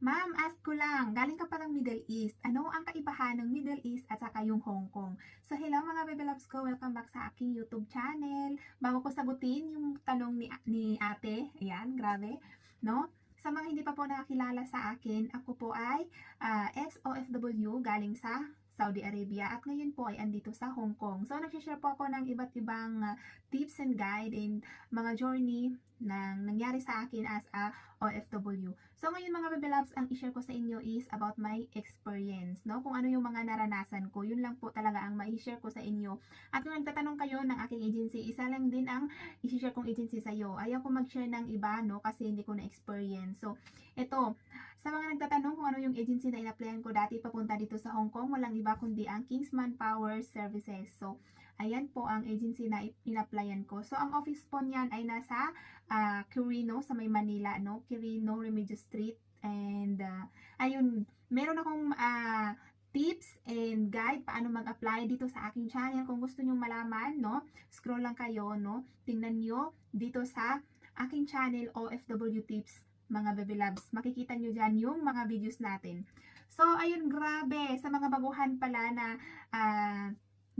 Ma'am, ask ko lang, galing ka pa ng Middle East. Ano ang kaibahan ng Middle East at saka yung Hong Kong? So, hello mga baby loves ko. Welcome back sa aking YouTube channel. Bago ko sagutin yung tanong ni, ni ate, ayan, grabe, no? Sa mga hindi pa po nakakilala sa akin, ako po ay ah, ex-OFW galing sa Saudi Arabia at ngayon po ay andito sa Hong Kong. So, nagsishare po ako ng iba't ibang ah, tips and guide and mga journey na nangyari sa akin as a OFW. So ngayon mga baby loves, ang i-share ko sa inyo is about my experience, no? Kung ano yung mga naranasan ko, yun lang po talaga ang ma-share ko sa inyo. At kung nagtatanong kayo ng aking agency, isa lang din ang i-share kong agency sa iyo. Ayaw ko mag-share ng iba, no? Kasi hindi ko na-experience. So, ito, sa mga nagtatanong kung ano yung agency na in-applyan ko dati papunta dito sa Hong Kong, walang iba kundi ang Kingsman Power Services. So, ayan po ang agency na in-applyan ko. So, ang office po niyan ay nasa ah, Quirino sa may Manila, no? Quirino, Remedios Street. And, ah, ayun, meron akong ah, tips and guide paano mag-apply dito sa aking channel. Kung gusto nyo malaman, no? Scroll lang kayo, no? Tingnan nyo dito sa aking channel, OFW Tips, mga baby loves. Makikita nyo dyan yung mga videos natin. So, ayun, grabe. Sa mga baguhan pala na ah,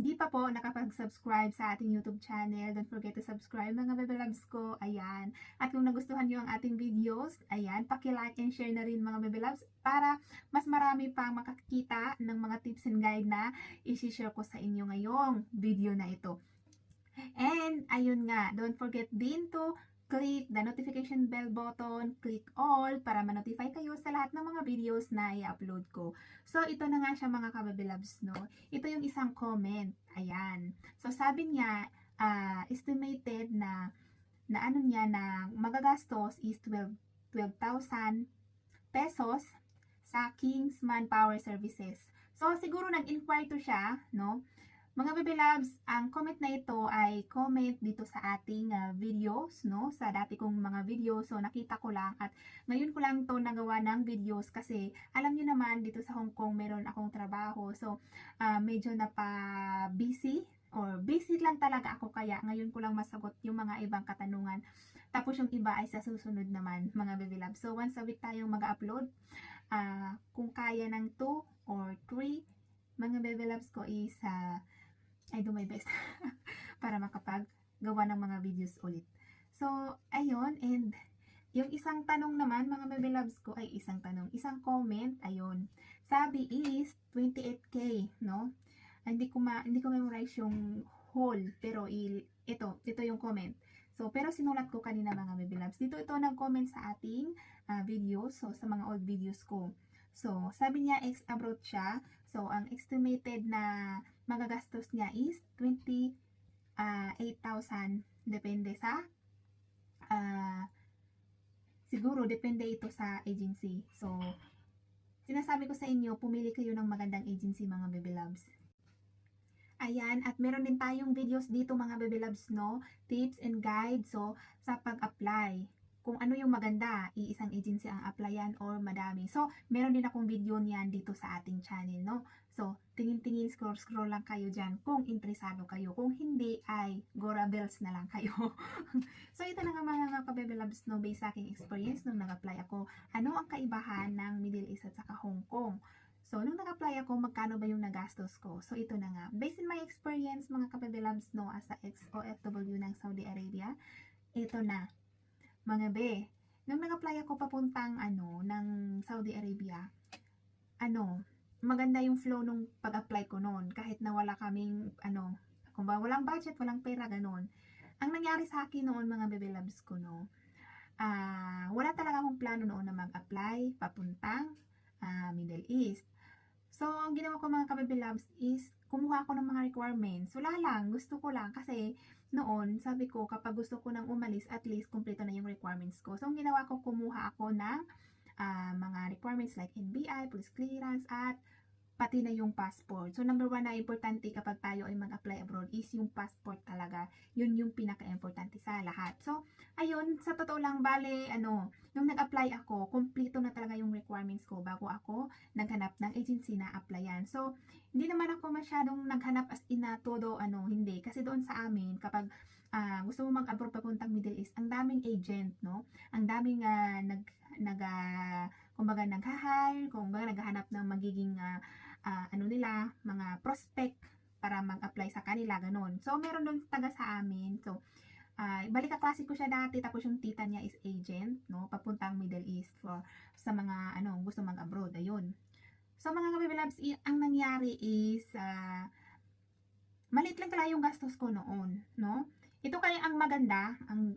hindi pa po nakapag-subscribe sa ating YouTube channel, don't forget to subscribe mga baby loves ko. Ayan. At kung nagustuhan nyo ang ating videos, ayan, paki-like and share na rin mga baby loves para mas marami pang makakita ng mga tips and guide na isi-share ko sa inyo ngayong video na ito. And ayun nga, don't forget din to click the notification bell button, click all para ma-notify kayo sa lahat ng mga videos na i-upload ko. So, ito na nga siya mga kababy loves, no? Ito yung isang comment. Ayan. So, sabi niya, ah, estimated na na ano niya na magagastos is 12 12,000 pesos sa Kingsman Power Services. So, siguro nag-inquire to siya, no? Mga baby loves, ang comment na ito ay comment dito sa ating ah, videos, no? Sa dati kong mga videos. So, nakita ko lang at ngayon ko lang to nagawa ng videos kasi alam niyo naman dito sa Hong Kong meron akong trabaho. So, ah, medyo na pa busy or busy lang talaga ako kaya ngayon ko lang masagot yung mga ibang katanungan. Tapos yung iba ay sa susunod naman, mga baby loves. So, once a week tayong mag-upload. Ah, kung kaya ng 2 or 3, mga baby loves ko is ah, I do my best para makapag-gawa ng mga videos ulit. So, ayun, and yung isang tanong naman, mga baby loves ko, ay isang tanong, isang comment, ayun. Sabi is 28k, no? Hindi ko ma hindi ko memorize yung whole, pero il, ito, ito yung comment. So, pero sinulat ko kanina mga baby loves. Dito ito nag-comment sa ating ah, videos, so sa mga old videos ko. So, sabi niya ex-abroad siya. So, ang estimated na magagastos niya is 28,000 depende sa ah, siguro depende ito sa agency. So, sinasabi ko sa inyo, pumili kayo ng magandang agency mga baby loves. Ayan, at meron din tayong videos dito mga baby loves, no? Tips and guides, so, sa pag-apply. Kung ano yung maganda, iisang agency ang applyan or madami. So, meron din akong video niyan dito sa ating channel, no? So, tingin-tingin, scroll-scroll lang kayo dyan kung interesado kayo. Kung hindi, ay Gora Bells na lang kayo. so, ito na nga mga ka-baby loves, no? Based sa aking experience nung nag-apply ako, ano ang kaibahan ng Middle East at saka Hong Kong? So, nung nag-apply ako, magkano ba yung nagastos ko? So, ito na nga. Based on my experience, mga ka-baby loves, no? As a ex-OFW ng Saudi Arabia, ito na mga be, nung nag-apply ako papuntang ano, ng Saudi Arabia, ano, maganda yung flow nung pag-apply ko noon. Kahit na wala kaming, ano, ba, walang budget, walang pera, ganun. Ang nangyari sa akin noon, mga baby loves ko, no, ah, wala talaga akong plano noon na mag-apply papuntang ah, Middle East. So, ang ginawa ko mga kababy loves is, kumuha ako ng mga requirements. Wala lang, gusto ko lang kasi noon, sabi ko, kapag gusto ko nang umalis, at least, kumpleto na yung requirements ko. So, ang ginawa ko, kumuha ako ng ah, mga requirements like NBI, police clearance, at pati na yung passport. So, number one na importante kapag tayo ay mag-apply abroad is yung passport talaga. Yun yung pinaka-importante sa lahat. So, ayun, sa totoo lang, bale, ano, nung nag-apply ako, kumpleto na talaga yung requirements ko bago ako naghanap ng agency na applyan. So, hindi naman ako masyadong naghanap as in na todo, ano, hindi. Kasi doon sa amin, kapag ah, gusto mo mag-abroad papuntang Middle East, ang daming agent, no? Ang daming ah, nag, nag, ah, kumbaga nagha-hire, kumbaga naghahanap ng magiging ah, ah, ano nila, mga prospect para mag-apply sa kanila, ganun. So, meron doon taga sa amin. So, ah balik kaklase ko siya dati, tapos yung tita niya is agent, no, papuntang Middle East for sa mga ano, gusto mag-abroad, ayun. So, mga kabibilabs, ang nangyari is, ah, maliit lang pala yung gastos ko noon, no? Ito kaya ang maganda, ang,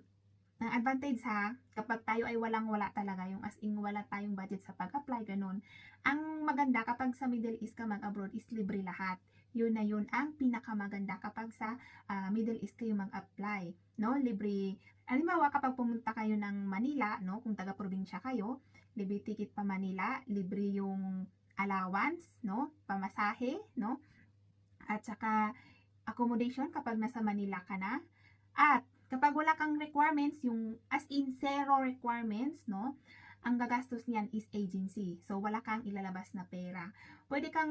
ang advantage ha, kapag tayo ay walang-wala talaga, yung as in wala tayong budget sa pag-apply, ganun. Ang maganda kapag sa Middle East ka mag-abroad is libre lahat. Yun na yun ang pinakamaganda kapag sa ah, Middle East kayo mag-apply, no? Libre. Halimbawa, kapag pumunta kayo ng Manila, no? Kung taga-probinsya kayo, libre ticket pa Manila, libre yung allowance, no? Pamasahe, no? At saka accommodation kapag nasa Manila ka na. At kapag wala kang requirements, yung as in zero requirements, no? Ang gagastos niyan is agency. So, wala kang ilalabas na pera. Pwede kang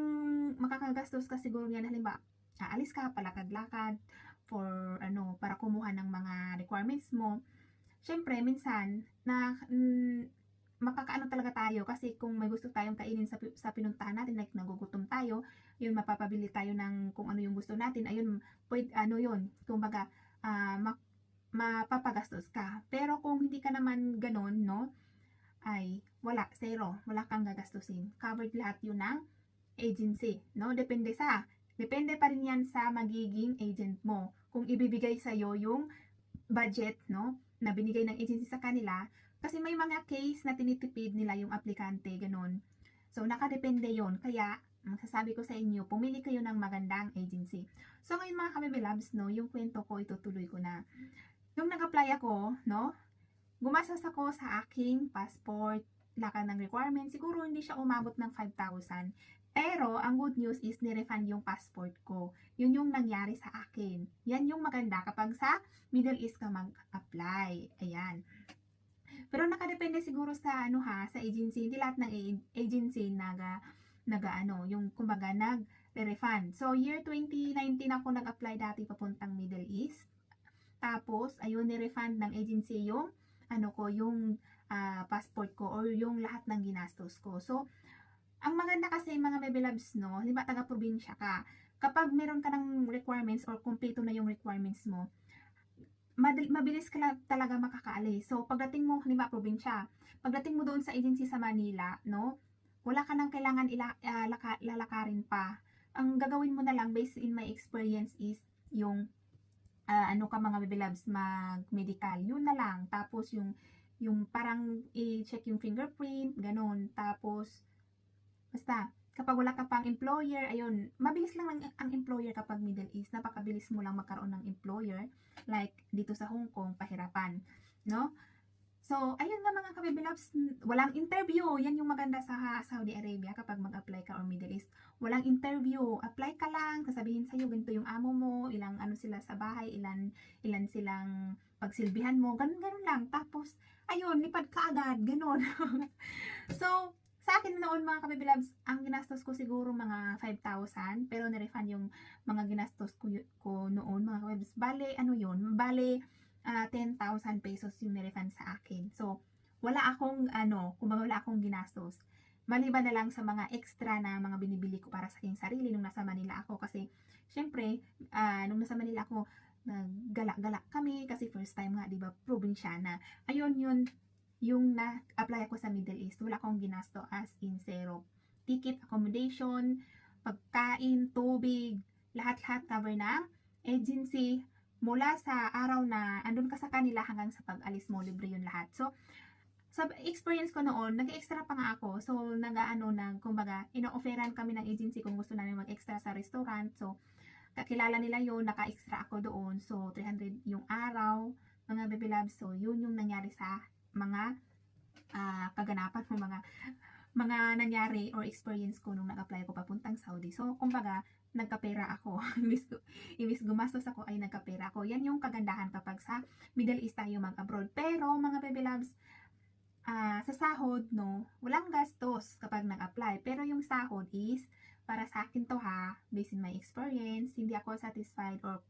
makakagastos ka siguro niyan, halimbawa, aalis ka, palakad-lakad, for ano, para kumuha ng mga requirements mo. Siyempre, minsan, na, mm, makakaano talaga tayo kasi kung may gusto tayong kainin sa, sa pinuntahan natin, like nagugutom tayo, yun, mapapabili tayo ng kung ano yung gusto natin, ayun, pwede, ano yun, kumbaga, ma- mapapagastos ka. Pero kung hindi ka naman ganon, no, ay wala, zero, wala kang gagastusin. Covered lahat yun ng agency, no? Depende sa, depende pa rin yan sa magiging agent mo. Kung ibibigay sa'yo yung budget, no, na binigay ng agency sa kanila, kasi may mga case na tinitipid nila yung aplikante, ganun. So, nakadepende yon Kaya, masasabi ko sa inyo, pumili kayo ng magandang agency. So, ngayon mga kamibilabs, no, yung kwento ko, itutuloy ko na. Nung nag-apply ako, no, gumastos ako sa aking passport, lakan ng requirement, siguro hindi siya umabot ng 5,000. Pero, ang good news is, nirefund yung passport ko. Yun yung nangyari sa akin. Yan yung maganda kapag sa Middle East ka mag-apply. Ayan. Pero nakadepende siguro sa ano ha, sa agency. Hindi lahat ng agency naga naga ano, yung kumbaga nag refund. So year 2019 ako nag-apply dati papuntang Middle East. Tapos ayun ni-refund ng agency yung ano ko, yung ah, passport ko or yung lahat ng ginastos ko. So ang maganda kasi mga bebelabs no, halimbawa taga probinsya ka, kapag meron ka ng requirements or kumpleto na yung requirements mo, mabilis ka talaga makakaalis. So, pagdating mo, halimbawa, probinsya, pagdating mo doon sa agency sa Manila, no, wala ka nang kailangan ila, ah, laka- lalakarin pa. Ang gagawin mo na lang, based in my experience, is yung, ah, ano ka mga baby loves, mag-medical. Yun na lang. Tapos, yung, yung parang i-check yung fingerprint, ganun. Tapos, basta, kapag wala ka pang employer, ayun, mabilis lang ang, ang employer kapag Middle East. Napakabilis mo lang magkaroon ng employer. Like, dito sa Hong Kong, pahirapan. No? So, ayun nga mga kabibilabs, walang interview. Yan yung maganda sa Saudi Arabia kapag mag-apply ka or Middle East. Walang interview. Apply ka lang, sasabihin sa'yo, ganito yung amo mo, ilang ano sila sa bahay, ilan, ilan silang pagsilbihan mo, ganun, ganun lang. Tapos, ayun, lipad ka agad, ganun. so, sa akin noon mga kabibilabs, ang ginastos ko siguro mga 5,000, pero nirefund yung mga ginastos ko, ko noon mga kabibilabs. Bale, ano yun? Bale, ah, 10,000 pesos yung nirefund sa akin. So, wala akong, ano, kumbaga wala akong ginastos. Maliban na lang sa mga extra na mga binibili ko para sa aking sarili nung nasa Manila ako. Kasi, syempre, ah, nung nasa Manila ako, naggalak-galak kami kasi first time nga, di ba, probinsyana. Ayun yun, yung na-apply ako sa Middle East, wala akong ginasto as in zero. Ticket, accommodation, pagkain, tubig, lahat-lahat cover ng agency mula sa araw na andun ka sa kanila hanggang sa pag-alis mo, libre yun lahat. So, sa experience ko noon, nag-extra pa nga ako. So, nag-ano na, kumbaga, ino-offeran kami ng agency kung gusto namin mag-extra sa restaurant. So, kakilala nila yun, naka-extra ako doon. So, 300 yung araw, mga baby loves. So, yun yung nangyari sa mga ah, kaganapan mo, mga mga nangyari or experience ko nung nag-apply ako papuntang Saudi. So, kumbaga, nagkapera ako. imbis, imbis gumastos ako ay nagkapera ako. Yan yung kagandahan kapag sa Middle East tayo mag-abroad. Pero, mga baby loves, ah, sa sahod, no, walang gastos kapag nag-apply. Pero yung sahod is, para sa akin to ha, based in my experience, hindi ako satisfied or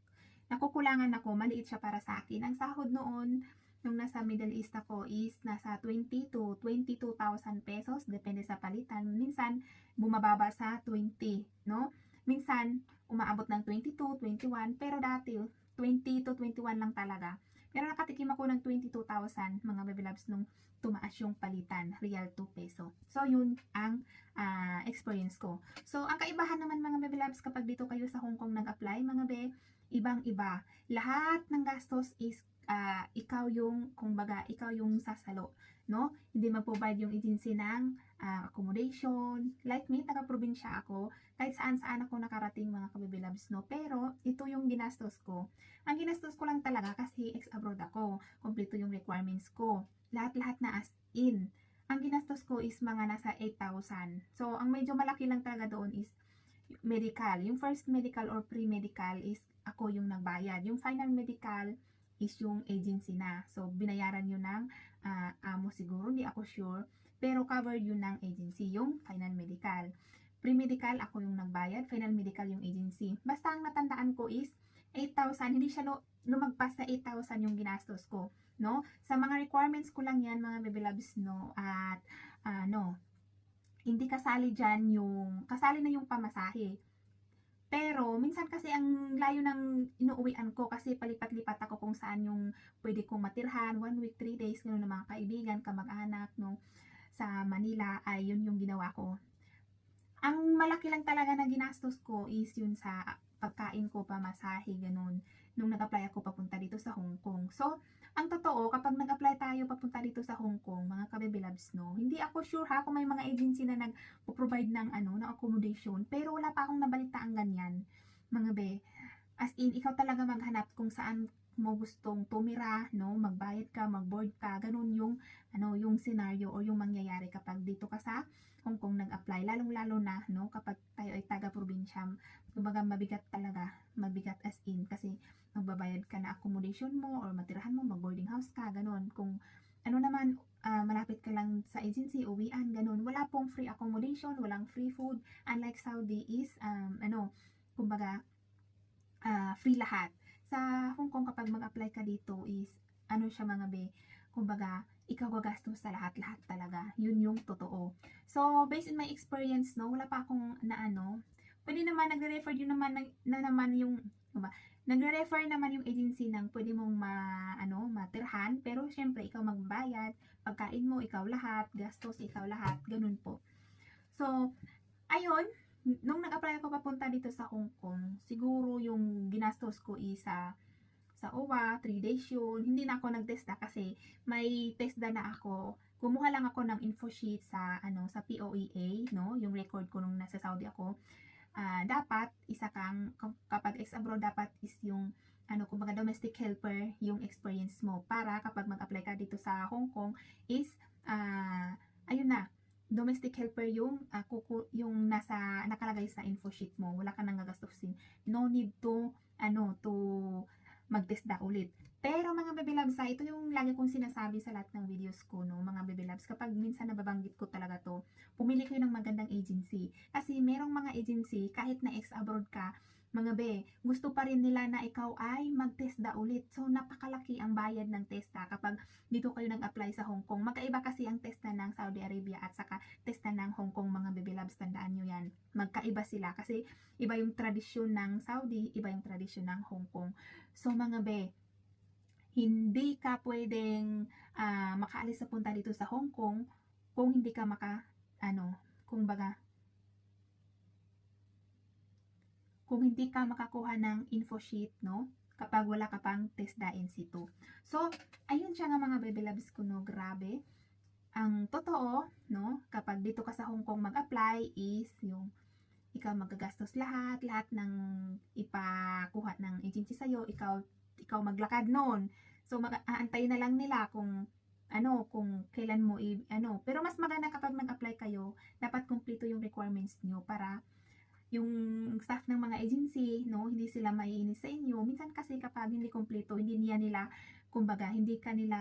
nakukulangan ako, maliit siya para sa akin. Ang sahod noon, nung nasa Middle East ako is nasa 20 to 22,000 pesos depende sa palitan. Minsan bumababa sa 20, no? Minsan umaabot ng 22, 21, pero dati 20 to 21 lang talaga. Pero nakatikim ako ng 22,000 mga baby loves nung tumaas yung palitan, real 2 peso. So, yun ang ah, experience ko. So, ang kaibahan naman mga baby loves kapag dito kayo sa Hong Kong nag-apply, mga be, ibang-iba. Lahat ng gastos is ah, ikaw yung, kumbaga, ikaw yung sasalo. No? Hindi mag-provide yung agency ng ah, accommodation. Like me, taga-probinsya ako. Kahit saan-saan ako nakarating mga kababy loves, no? Pero, ito yung ginastos ko. Ang ginastos ko lang talaga kasi ex-abroad ako. Kompleto yung requirements ko. Lahat-lahat na as in. Ang ginastos ko is mga nasa 8,000. So, ang medyo malaki lang talaga doon is medical. Yung first medical or pre-medical is ako yung nagbayad. Yung final medical is yung agency na. So, binayaran yun ng ah, amo siguro, hindi ako sure. Pero covered yun ng agency, yung final medical. Pre-medical, ako yung nagbayad. Final medical, yung agency. Basta ang natandaan ko is 8,000. Hindi siya lumagpas sa 8,000 yung ginastos ko. No? Sa mga requirements ko lang yan, mga baby loves, no? At, ano, hindi kasali dyan yung, kasali na yung pamasahe. Pero, minsan kasi ang layo ng inuuwian ko kasi palipat-lipat ako kung saan yung pwede kong matirhan, one week, three days, gano'n ng mga kaibigan, kamag-anak, no, sa Manila, ay yun yung ginawa ko. Ang malaki lang talaga na ginastos ko is yun sa pagkain ko, pamasahe, ganun, nung nag-apply ako papunta dito sa Hong Kong. So, ang totoo, kapag nag-apply tayo papunta dito sa Hong Kong, mga kababy loves, no, hindi ako sure ha kung may mga agency na nag-provide ng ano, ng accommodation, pero wala pa akong nabalitaang ganyan, mga be. As in, ikaw talaga maghanap kung saan mo gustong tumira, no, magbayad ka, magboard ka, ganun yung ano, yung scenario o yung mangyayari kapag dito ka sa Hong Kong nag-apply, lalong-lalo na, no, kapag tayo ay taga-probinsya, kumbaga mabigat talaga, mabigat as in, kasi magbabayad ka na accommodation mo or matirahan mo, mag-boarding house ka, ganun. Kung ano naman, ah, malapit ka lang sa agency, uwian, ganun. Wala pong free accommodation, walang free food. Unlike Saudi is, um, ano, kumbaga, ah, free lahat. Sa Hong Kong, kapag mag-apply ka dito is, ano siya mga be, kumbaga, ikaw gagastos sa lahat-lahat talaga. Yun yung totoo. So, based on my experience, no, wala pa akong na ano, pwede naman, nagre-refer yun naman, na, na naman yung, ano ba, nagre-refer naman yung agency ng pwede mong ma, ano, matirhan, pero syempre, ikaw magbayad, pagkain mo, ikaw lahat, gastos, ikaw lahat, ganun po. So, ayun, nung nag-apply ako papunta dito sa Hong Kong, siguro yung ginastos ko isa sa OWA, 3 days yun. Hindi na ako nag-testa kasi may testa na ako. Kumuha lang ako ng info sheet sa ano sa POEA, no? Yung record ko nung nasa Saudi ako. Ah, dapat isa kang kapag ex abroad dapat is yung ano kumbaga domestic helper yung experience mo para kapag mag-apply ka dito sa Hong Kong is ah ayun na domestic helper yung ah, kuku, yung nasa nakalagay sa info sheet mo. Wala ka nang gagastusin. No need to ano to magtesta ulit. Pero mga baby loves ha, ito yung lagi kong sinasabi sa lahat ng videos ko no mga baby loves kapag minsan nababanggit ko talaga to pumili kayo ng magandang agency. Kasi merong mga agency kahit na ex abroad ka mga be, gusto pa rin nila na ikaw ay mag-testa ulit. So, napakalaki ang bayad ng testa kapag dito kayo nag-apply sa Hong Kong. Magkaiba kasi ang testa ng Saudi Arabia at saka testa ng Hong Kong mga baby loves. Tandaan nyo yan. Magkaiba sila kasi iba yung tradisyon ng Saudi, iba yung tradisyon ng Hong Kong. So, mga be, hindi ka pwedeng ah, makaalis sa punta dito sa Hong Kong kung hindi ka maka, ano, kung baga, kung hindi ka makakuha ng info sheet, no? Kapag wala ka pang TESDA in situ. So, ayun siya nga mga baby loves ko, no? Grabe. Ang totoo, no? Kapag dito ka sa Hong Kong mag-apply is yung ikaw magagastos lahat, lahat ng ipakuha ng agency sa'yo, ikaw, ikaw maglakad noon. So, mag aantayin na lang nila kung ano, kung kailan mo i, ano. Pero mas maganda kapag nag-apply kayo, dapat kumpleto yung requirements nyo para yung staff ng mga agency, no, hindi sila maiinis sa inyo. Minsan kasi kapag hindi kumpleto, hindi niya nila, kumbaga, hindi ka nila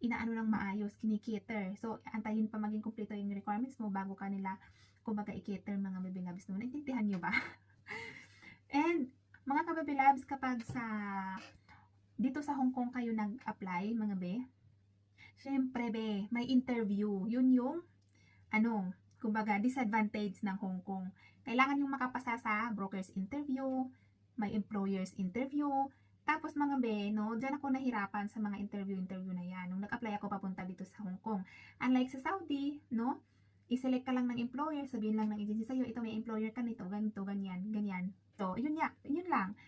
inaano ng maayos, kinikater. So, antayin pa maging kumpleto yung requirements mo bago ka nila, kumbaga, i-cater mga baby loves mo. Naintindihan nyo ba? And, mga kababy kapag sa dito sa Hong Kong kayo nag-apply, mga be, syempre be, may interview. Yun yung, ano, kumbaga, disadvantage ng Hong Kong. Kailangan yung makapasa sa broker's interview, may employer's interview, tapos mga be, no, dyan ako nahirapan sa mga interview-interview na yan. Nung nag-apply ako papunta dito sa Hong Kong. Unlike sa Saudi, no, i-select ka lang ng employer, sabihin lang ng agency sa'yo, ito may employer ka nito, ganito, ganyan, ganyan. So, yun, ya, yun lang.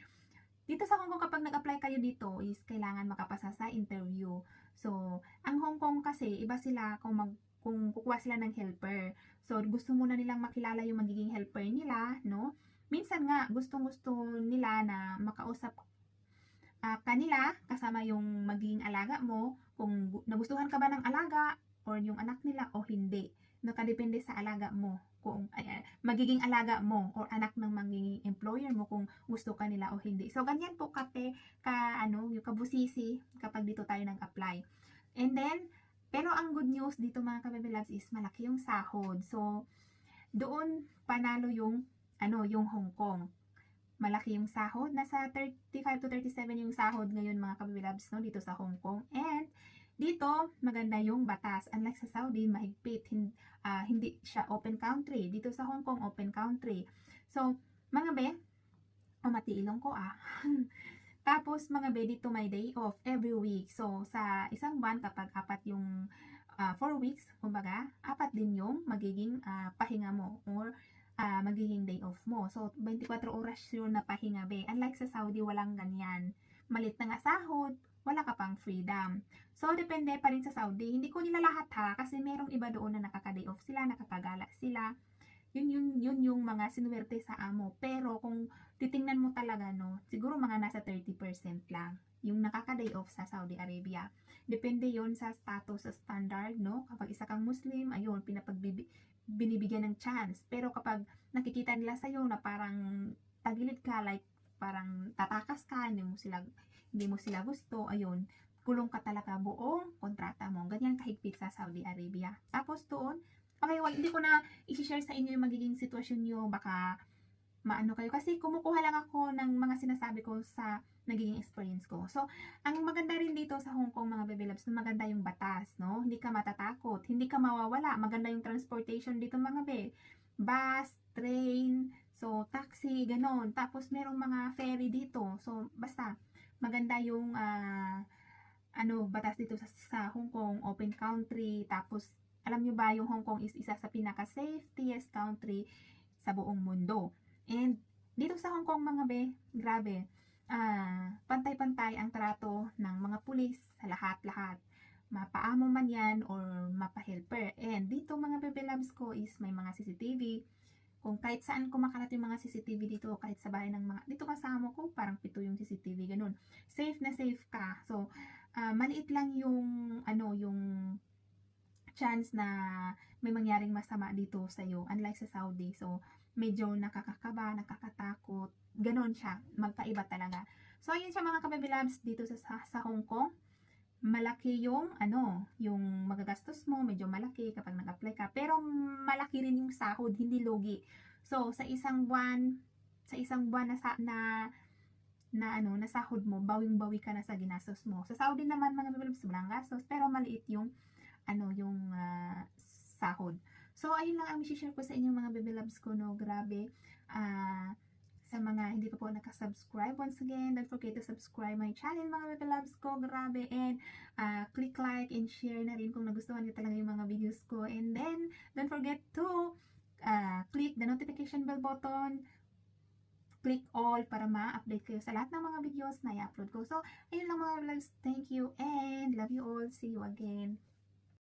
Dito sa Hong Kong, kapag nag-apply kayo dito, is kailangan makapasa sa interview. So, ang Hong Kong kasi, iba sila kung mag kung kukuha sila ng helper. So, gusto muna nilang makilala yung magiging helper nila, no? Minsan nga, gustong-gusto nila na makausap ah, kanila kasama yung magiging alaga mo, kung gu- nagustuhan ka ba ng alaga or yung anak nila o hindi. Nakadepende sa alaga mo kung ay, magiging alaga mo or anak ng magiging employer mo kung gusto ka nila o hindi. So ganyan po kate ka ano, yung kabusisi kapag dito tayo nag-apply. And then pero ang good news dito mga kabebe loves is malaki yung sahod. So doon panalo yung ano, yung Hong Kong malaki yung sahod. Nasa 35 to 37 yung sahod ngayon mga kabilabs no, dito sa Hong Kong. And dito, maganda yung batas. Unlike sa Saudi, mahigpit. Hindi, hindi siya open country. Dito sa Hong Kong, open country. So, mga be, o matiilong ko ah. Tapos, mga be, dito may day off every week. So, sa isang buwan, kapag apat yung 4 weeks, kumbaga, apat din yung magiging ah, pahinga mo or ah, magiging day off mo. So, 24 oras yun na pahinga be. Unlike sa Saudi, walang ganyan. Malit na nga sahod, wala ka pang freedom. So, depende pa rin sa Saudi. Hindi ko nila lahat ha, kasi merong iba doon na nakaka-day off sila, nakakagala sila. Yun, yun, yun yung mga sinuwerte sa amo. Pero kung titingnan mo talaga, no, siguro mga nasa 30% lang yung nakaka-day off sa Saudi Arabia. Depende yon sa status, sa standard, no? Kapag isa kang Muslim, ayun, pinapagbibi ng chance. Pero kapag nakikita nila sa'yo na parang tagilid ka, like parang tatakas ka, hindi mo sila, hindi mo sila gusto, ayun, kulong ka talaga buong kontrata mo. Ganyan kahigpit sa Saudi Arabia. Tapos doon, okay, well, hindi ko na i-share sa inyo yung magiging sitwasyon nyo, baka maano kayo. Kasi kumukuha lang ako ng mga sinasabi ko sa nagiging experience ko. So, ang maganda rin dito sa Hong Kong mga baby loves, maganda yung batas, no? Hindi ka matatakot, hindi ka mawawala. Maganda yung transportation dito mga be. Bus, train, so taxi, ganon. Tapos merong mga ferry dito. So, basta maganda yung ah, ano, batas dito sa, sa Hong Kong, open country. Tapos, alam nyo ba, yung Hong Kong is isa sa pinaka-safetiest country sa buong mundo. And dito sa Hong Kong mga be, grabe, ah, pantay-pantay ang trato ng mga pulis sa lahat-lahat. Mapaamo man yan or mapa-helper. And dito mga bebe loves ko is may mga CCTV. Kung kahit saan kumakalat yung mga CCTV dito, kahit sa bahay ng mga, dito kasama ko, parang pito yung CCTV, ganun. Safe na safe ka. So, ah, maliit lang yung, ano, yung chance na may mangyaring masama dito sa iyo unlike sa Saudi. So medyo nakakakaba nakakatakot ganon siya. Magkaiba talaga. So ayun siya mga kababy labs dito sa, sa, Hong Kong. Malaki yung ano yung magagastos mo medyo malaki kapag nag-apply ka. Pero malaki rin yung sahod hindi logi so sa isang buwan sa isang buwan na, na na ano, na sahod mo, bawing-bawi ka na sa ginastos mo. Sa Saudi naman, mga loves, walang gastos, pero maliit yung ano yung ah, sahod. So, ayun lang ang share ko sa inyo mga baby loves ko, no? Grabe. Ah, sa mga hindi pa po nakasubscribe, once again, don't forget to subscribe my channel, mga baby loves ko. Grabe. And, ah, click like and share na rin kung nagustuhan niyo talaga yung mga videos ko. And then, don't forget to ah, click the notification bell button, click all para ma-update kayo sa lahat ng mga videos na i-upload ko. So, ayun lang mga loves. Thank you and love you all. See you again.